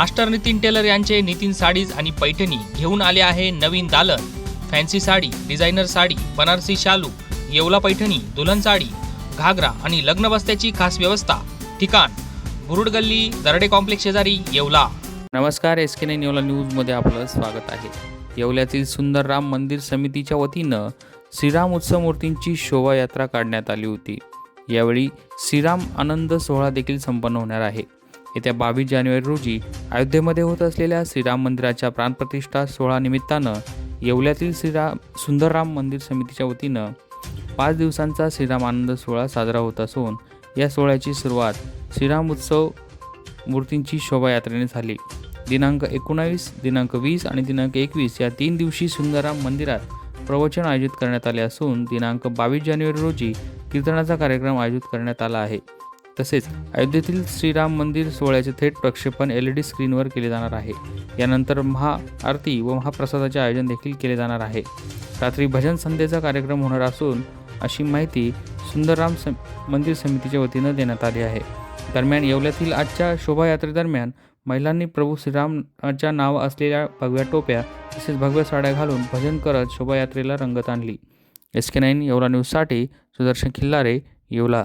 Master Nitin teller यांचे Nitin sarees आणि पैठणी घेऊन आले आहे नवीन दालन. फॅन्सी साडी डिझायनर साडी बनारसी शालू येवला पैठणी दुल्हन साडी घागरा आणि लग्न बस्त्याची खास व्यवस्था. ठिकाण बुरुड गल्ली दरडे कॉम्प्लेक्स शेजारी येवला. नमस्कार एस के नाईन येवला न्यूजमध्ये आपलं स्वागत आहे. येवल्यातील सुंदर राम मंदिर समितीच्या वतीनं श्रीराम उत्सव मूर्तींची शोभायात्रा काढण्यात आली होती. यावेळी श्रीराम आनंद सोहळा देखील संपन्न होणार आहे. येत्या बावीस जानेवारी रोजी अयोध्येमध्ये होत असलेल्या श्रीराम मंदिराच्या प्राणप्रतिष्ठा सोहळा निमित्तानं येवल्यातील श्रीराम सुंदरराम मंदिर समितीच्या वतीनं पाच दिवसांचा श्रीराम आनंद सोहळा साजरा होत असून या सोहळ्याची सुरुवात श्रीराम उत्सव मूर्तींची शोभायात्रेने झाली. दिनांक एकोणावीस दिनांक वीस आणि दिनांक एकवीस या तीन दिवशी सुंदरराम मंदिरात प्रवचन आयोजित करण्यात आले असून दिनांक बावीस जानेवारी रोजी कीर्तनाचा कार्यक्रम आयोजित करण्यात आला आहे. तसेच अयोध्येतील श्रीराम मंदिर सोहळ्याचे थेट प्रक्षेपण एल ई डी स्क्रीनवर केले जाणार आहे. यानंतर महाआरती व महाप्रसादाचे आयोजन देखील केले जाणार आहे. रात्री भजन संध्येचा कार्यक्रम होणार असून अशी माहिती सुंदरराम सम मंदिर समितीच्या वतीनं देण्यात आली आहे. दरम्यान येवल्यातील आजच्या शोभायात्रेदरम्यान महिलांनी प्रभू श्रीरामाच्या नाव असलेल्या भगव्या टोप्या तसेच भगव्या साड्या घालून भजन करत शोभायात्रेला रंगत आणली. एस के नाईन येवला न्यूजसाठी सुदर्शन खिल्लारे येवला.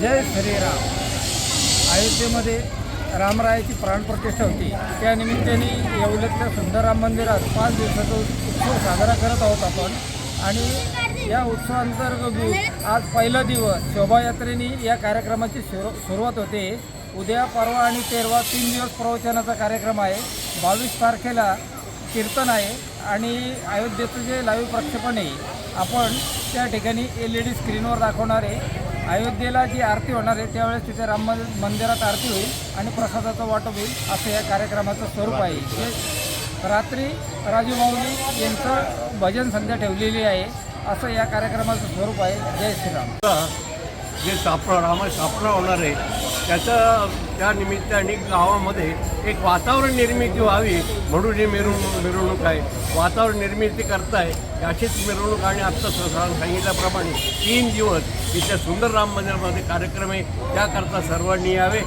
जय श्रीराम अयोध्येमध्ये रामरायाची प्राणप्रतिष्ठा होती. त्यानिमित्ताने येवल्यातल्या सुंदर राम मंदिरात पाच दिवसाचा उत्सव साजरा करत आहोत आपण. आणि या उत्सवांतर्गत आज पहिला दिवस शोभायात्रेने या कार्यक्रमाची सुरू सुरुवात होते. उद्या परवा आणि तेरवा तीन दिवस प्रवचनाचा कार्यक्रम आहे. बावीस तारखेला कीर्तन आहे. आणि अयोध्येचं जे लाईव्ह प्रक्षेपण आहे आपण त्या ठिकाणी एल ई डी स्क्रीनवर दाखवणार आहे. अयोध्येला जी आरती होणार आहे त्यावेळेस तिथे राम मंदिरात आरती होईल आणि प्रसादाचं वाटप होईल असं या कार्यक्रमाचं स्वरूप आहे. जे रात्री राजू माऊली यांचं भजन संध्या ठेवलेली आहे असं या कार्यक्रमाचं स्वरूप आहे. जय श्रीराम. जे सापळा रामा सापळा होणार आहे त्याचं त्या निमित्ताने गावामध्ये एक वातावरण निर्मिती व्हावी म्हणून ही मिरवणूक मिरवणूक आहे. वातावरण निर्मिती करताय अशीच मिरवणूक आणि आत्ता सरांनी सांगितल्याप्रमाणे तीन दिवस इथे सुंदर राम मंदिरामध्ये कार्यक्रम आहे. त्याकरता सर्वांनी यावे.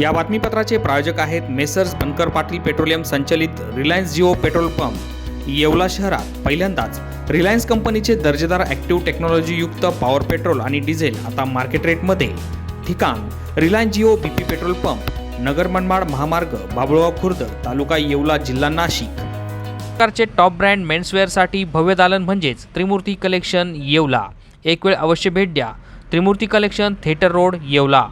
या बातमीपत्राचे प्रायोजक आहेत मेसर्स बनकर पाटील पेट्रोलियम संचलित Reliance Jio petrol pump Yeola शहरात. पहिल्यांदाच रिलायन्स कंपनीचे दर्जेदार ॲक्टिव्ह टेक्नॉलॉजीयुक्त पॉवर पेट्रोल आणि डिझेल आता मार्केट रेटमध्ये. ठिकाण Reliance Jio B P petrol pump Nagar Manmad महामार्ग बाबुळगाव खुर्द तालुका येवला जिल्हा नाशिक. प्रकारचे टॉप ब्रँड मेन्सवेअरसाठी भव्य दालन म्हणजेच त्रिमूर्ती कलेक्शन येवला. एक वेळ अवश्य भेट द्या. Trimurti collection theatre road Yeola.